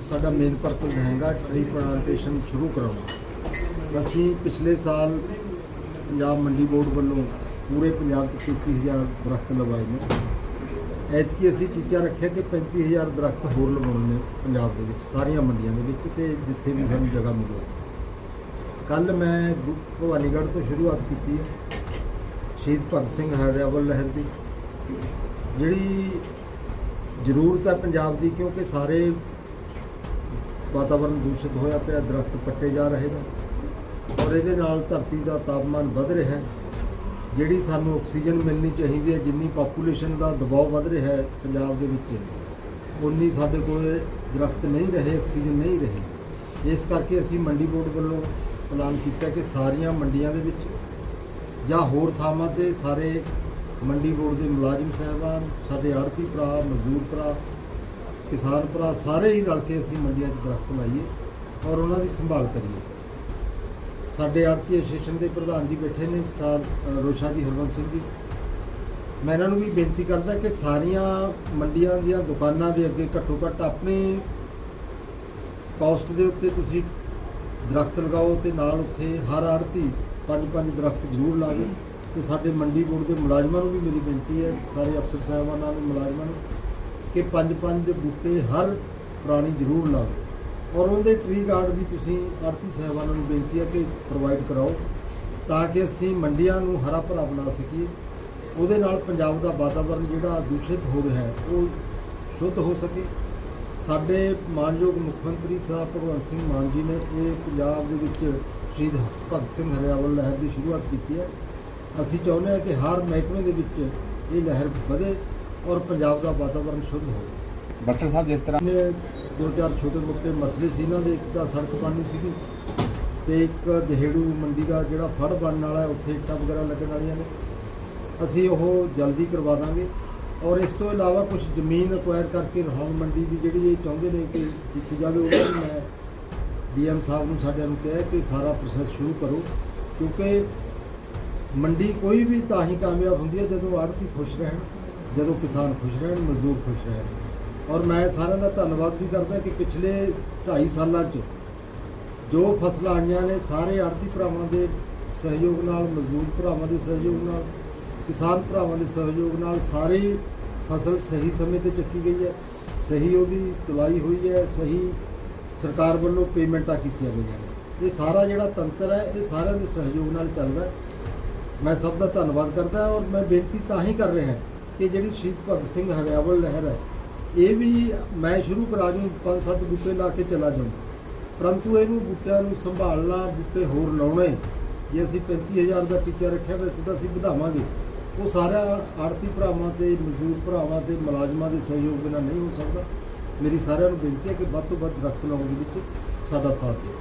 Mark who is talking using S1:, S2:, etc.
S1: ਸਾਡਾ main purpose ਹੈਗਾ tree plantation ਸ਼ੁਰੂ ਕਰਾਉਣਾ। ਅਸੀਂ ਪਿਛਲੇ ਸਾਲ ਪੰਜਾਬ ਮੰਡੀ ਬੋਰਡ ਵੱਲੋਂ ਪੂਰੇ ਪੰਜਾਬ 'ਚ 33000 ਦਰਖਤ ਲਗਾਏ ਨੇ। ਐਤਕੀ ਅਸੀਂ ਟੀਚਾ ਰੱਖਿਆ ਕਿ 35000 ਦਰਖਤ ਹੋਰ ਲਗਾਉਣੇ ਨੇ ਪੰਜਾਬ ਦੇ ਵਿੱਚ, ਸਾਰੀਆਂ ਮੰਡੀਆਂ ਦੇ ਵਿੱਚ ਤੇ ਜਿੱਥੇ ਵੀ ਸਾਨੂੰ ਜਗ੍ਹਾ ਮਿਲੇ। ਕੱਲ ਮੈਂ ਗੁ- ਭਵਾਨੀਗੜ੍ਹ ਤੋਂ ਸ਼ੁਰੂਆਤ ਕੀਤੀ ਹੈ। ਸ਼ਹੀਦ ਭਗਤ ਸਿੰਘ ਹਰਿਆਵਲ ਲਹਿਰ ਦੀ। ਜਿਹੜੀ ਜ਼ਰੂਰਤ ਹੈ ਪੰਜਾਬ ਦੀ, ਕਿਉਂਕਿ ਸਾਰੇ ਵਾਤਾਵਰਣ ਦੂਸ਼ਿਤ ਹੋਇਆ ਪਿਆ, ਦਰਖਤ ਪੱਟੇ ਜਾ ਰਹੇ ਨੇ ਔਰ ਇਹਦੇ ਨਾਲ ਧਰਤੀ ਦਾ ਤਾਪਮਾਨ ਵੱਧ ਰਿਹਾ ਹੈ। ਜਿਹੜੀ ਸਾਨੂੰ ਆਕਸੀਜਨ ਮਿਲਣੀ ਚਾਹੀਦੀ ਹੈ, ਜਿੰਨੀ ਪਾਪੂਲੇਸ਼ਨ ਦਾ ਦਬਾਅ ਵੱਧ ਰਿਹਾ ਹੈ ਪੰਜਾਬ ਦੇ ਵਿੱਚ ਉਨੀ ਸਾਡੇ ਕੋਲ ਦਰਖਤ ਨਹੀਂ ਰਹੇ, ਆਕਸੀਜਨ ਨਹੀਂ ਰਹੇ। ਇਸ ਕਰਕੇ ਅਸੀਂ ਮੰਡੀ ਬੋਰਡ ਵੱਲੋਂ ਐਲਾਨ ਕੀਤਾ ਕਿ ਸਾਰੀਆਂ ਮੰਡੀਆਂ ਦੇ ਵਿੱਚ ਜਾਂ ਹੋਰ ਥਾਵਾਂ ਤੇ ਸਾਰੇ ਮੰਡੀ ਬੋਰਡ ਦੇ ਮੁਲਾਜ਼ਮ ਸਾਹਿਬਾਨ, ਸਾਡੇ ਆੜਤੀ ਭਰਾ, ਮਜ਼ਦੂਰ ਭਰਾ ਕਿਸਾਨ ਭਰਾ ਸਾਰੇ ਹੀ ਰਲ ਕੇ ਅਸੀਂ ਮੰਡੀਆਂ 'ਚ ਦਰਖਤ ਲਾਈਏ ਔਰ ਉਹਨਾਂ ਦੀ ਸੰਭਾਲ ਕਰੀਏ। ਸਾਡੇ ਆੜਤੀ ਐਸੋਸੀਏਸ਼ਨ ਦੇ ਪ੍ਰਧਾਨ ਜੀ ਬੈਠੇ ਨੇ ਸਾਰ ਰੋਸ਼ਾ ਜੀ ਹਰਵੰਸ ਸਿੰਘ ਜੀ। ਮੈਂ ਇਹਨਾਂ ਨੂੰ ਵੀ ਬੇਨਤੀ ਕਰਦਾ ਕਿ ਸਾਰੀਆਂ ਮੰਡੀਆਂ ਦੀਆਂ ਦੁਕਾਨਾਂ ਦੇ ਅੱਗੇ ਘੱਟੋ ਘੱਟ ਆਪਣੇ ਕਾਸਟ ਦੇ ਉੱਤੇ ਤੁਸੀਂ ਦਰਖਤ ਲਗਾਓ ਤੇ ਨਾਲ ਉੱਥੇ ਹਰ ਆੜਤੀ ਪੰਜ ਪੰਜ ਦਰਖਤ ਜ਼ਰੂਰ ਲਾਵੇ। ਤੇ ਸਾਡੇ ਮੰਡੀ ਬੋਰਡ ਦੇ ਮੁਲਾਜ਼ਮਾਂ ਨੂੰ ਵੀ ਮੇਰੀ ਬੇਨਤੀ ਹੈ, ਸਾਰੇ ਅਫਸਰ ਸਾਹਿਬਾਨਾਂ ਨੂੰ, ਮੁਲਾਜ਼ਮਾਂ ਨੂੰ ਕਿ ਪੰਜ ਪੰਜ ਬੂਟੇ ਹਰ ਪ੍ਰਾਣੀ ਜ਼ਰੂਰ ਲਾਵੇ। ਔਰ ਉਹਦੇ ਟ੍ਰੀ ਗਾਰਡ ਵੀ ਤੁਸੀਂ ਆੜਤੀ ਸਾਹਿਬਾਨਾਂ ਨੂੰ ਬੇਨਤੀ ਹੈ ਕਿ ਪ੍ਰੋਵਾਈਡ ਕਰਾਓ, ਤਾਂ ਕਿ ਅਸੀਂ ਮੰਡੀਆਂ ਨੂੰ ਹਰਾ ਭਰਾ ਬਣਾ ਸਕੀਏ। ਉਹਦੇ ਨਾਲ ਪੰਜਾਬ ਦਾ ਵਾਤਾਵਰਣ ਜਿਹੜਾ ਦੂਸ਼ਿਤ ਹੋ ਰਿਹਾ ਹੈ, ਉਹ ਸ਼ੁੱਧ ਹੋ ਸਕੇ। ਸਾਡੇ ਮਾਨਯੋਗ ਮੁੱਖ ਮੰਤਰੀ ਸਾਹਿਬ ਭਗਵੰਤ ਸਿੰਘ ਮਾਨ ਜੀ ਨੇ ਇਹ ਪੰਜਾਬ ਦੇ ਵਿੱਚ ਸ਼ਹੀਦ ਭਗਤ ਸਿੰਘ ਹਰਿਆਵਲ ਲਹਿਰ ਦੀ ਸ਼ੁਰੂਆਤ ਕੀਤੀ ਹੈ। ਅਸੀਂ ਚਾਹੁੰਦੇ ਹਾਂ ਕਿ ਹਰ ਮਹਿਕਮੇ ਦੇ ਵਿੱਚ ਇਹ ਲਹਿਰ ਵਧੇ। ਔਰ ਪੰਜਾਬ ਦਾ ਵਾਤਾਵਰਣ ਸ਼ੁੱਧ ਹੋਵੇ।
S2: ਡਾਕਟਰ ਸਾਹਿਬ ਜਿਸ ਤਰ੍ਹਾਂ
S1: ਨੇ ਦੋ ਚਾਰ ਛੋਟੇ ਮੋਟੇ ਮਸਲੇ ਸੀ ਇਹਨਾਂ ਦੇ ਇੱਕ ਤਾਂ ਸੜਕ ਪਾਣੀ ਸੀਗੀ ਤੇ ਇੱਕ ਦਹੇੜੂ ਮੰਡੀ ਦਾ ਜਿਹੜਾ ਫੜ ਬਣਨ ਵਾਲਾ ਹੈ, ਉੱਥੇ ਇੱਟਾਂ ਵਗੈਰਾ ਲੱਗਣ ਵਾਲੀਆਂ ਨੇ। ਅਸੀਂ ਉਹ ਜਲਦੀ ਕਰਵਾ ਦਾਂਗੇ। ਔਰ ਇਸ ਤੋਂ ਇਲਾਵਾ ਕੁਝ ਜ਼ਮੀਨ ਅਕਵਾਇਰ ਕਰਕੇ ਰਹਾਉਣ ਮੰਡੀ ਦੀ ਜਿਹੜੀ ਇਹ ਚਾਹੁੰਦੇ ਨੇ ਕਿ ਦਿੱਤੀ ਜਾਵੇ ਉਹ ਵੀ ਮੈਂ ਡੀਐਮ ਸਾਹਿਬ ਨੂੰ ਸਾਡਿਆਂ ਨੂੰ ਕਿਹਾ ਕਿ ਸਾਰਾ ਪ੍ਰੋਸੈਸ ਸ਼ੁਰੂ ਕਰੋ। ਕਿਉਂਕਿ ਮੰਡੀ ਕੋਈ ਵੀ ਤਾਂ ਹੀ ਕਾਮਯਾਬ ਹੁੰਦੀ ਹੈ ਜਦੋਂ ਆੜਤੀ ਖੁਸ਼ ਰਹਿਣ। ਜਦੋਂ ਕਿਸਾਨ ਖੁਸ਼ ਰਹਿਣ, ਮਜ਼ਦੂਰ ਖੁਸ਼ ਰਹਿਣ। ਔਰ ਮੈਂ ਸਾਰਿਆਂ ਦਾ ਧੰਨਵਾਦ ਵੀ ਕਰਦਾ ਕਿ ਪਿਛਲੇ 2.5 ਸਾਲਾਂ 'ਚ ਜੋ ਫਸਲਾਂ ਆਈਆਂ ਨੇ, ਸਾਰੇ ਆੜਤੀ ਭਰਾਵਾਂ ਦੇ ਸਹਿਯੋਗ ਨਾਲ, ਮਜ਼ਦੂਰ ਭਰਾਵਾਂ ਦੇ ਸਹਿਯੋਗ ਨਾਲ, ਕਿਸਾਨ ਭਰਾਵਾਂ ਦੇ ਸਹਿਯੋਗ ਨਾਲ ਸਾਰੀ ਫਸਲ ਸਹੀ ਸਮੇਂ ਤੇ ਚੱਕੀ ਗਈ ਹੈ। ਸਹੀ ਉਹਦੀ ਤੁਲਾਈ ਹੋਈ ਹੈ, ਸਹੀ ਸਰਕਾਰ ਵੱਲੋਂ ਪੇਮੈਂਟਾਂ ਕੀਤੀਆਂ ਗਈਆਂ ਇਹ ਸਾਰਾ ਜਿਹੜਾ ਤੰਤਰ ਹੈ, ਇਹ ਸਾਰਿਆਂ ਦੇ ਸਹਿਯੋਗ ਨਾਲ ਚੱਲਦਾ ਮੈਂ ਸਭ ਦਾ ਧੰਨਵਾਦ ਕਰਦਾ ਔਰ ਮੈਂ ਬੇਨਤੀ ਤਾਂ ਹੀ ਕਰ ਰਿਹਾ ਕਿ ਜਿਹੜੀ ਸ਼ਹੀਦ ਭਗਤ ਸਿੰਘ ਹਰਿਆਵਲ ਲਹਿਰ ਹੈ, ਇਹ ਵੀ ਮੈਂ ਸ਼ੁਰੂ ਕਰਾ ਦੂੰ ਪੰਜ ਸੱਤ ਬੂਟੇ ਲਾ ਕੇ ਚਲਾ ਜਾਊਂ। ਪਰੰਤੂ ਇਹਨੂੰ ਬੂਟਿਆਂ ਨੂੰ ਸੰਭਾਲਣਾ, ਬੂਟੇ ਹੋਰ ਲਾਉਣੇ, ਜੇ ਅਸੀਂ 35000 ਦਾ ਟੀਚਾ ਰੱਖਿਆ ਵੈਸੇ ਤਾਂ ਅਸੀਂ ਵਧਾਵਾਂਗੇ। ਉਹ ਸਾਰਾ ਆੜਤੀ ਭਰਾਵਾਂ ਤੇ, ਮਜ਼ਦੂਰ ਭਰਾਵਾਂ ਤੇ, ਮੁਲਾਜ਼ਮਾਂ ਦੇ ਸਹਿਯੋਗ ਬਿਨਾਂ ਨਹੀਂ ਹੋ ਸਕਦਾ। ਮੇਰੀ ਸਾਰਿਆਂ ਨੂੰ ਬੇਨਤੀ ਹੈ ਕਿ ਵੱਧ ਤੋਂ ਵੱਧ ਦਰਖਤ ਲਾਉਣ ਦੇ ਵਿੱਚ ਸਾਡਾ ਸਾਥ ਦਿਓ।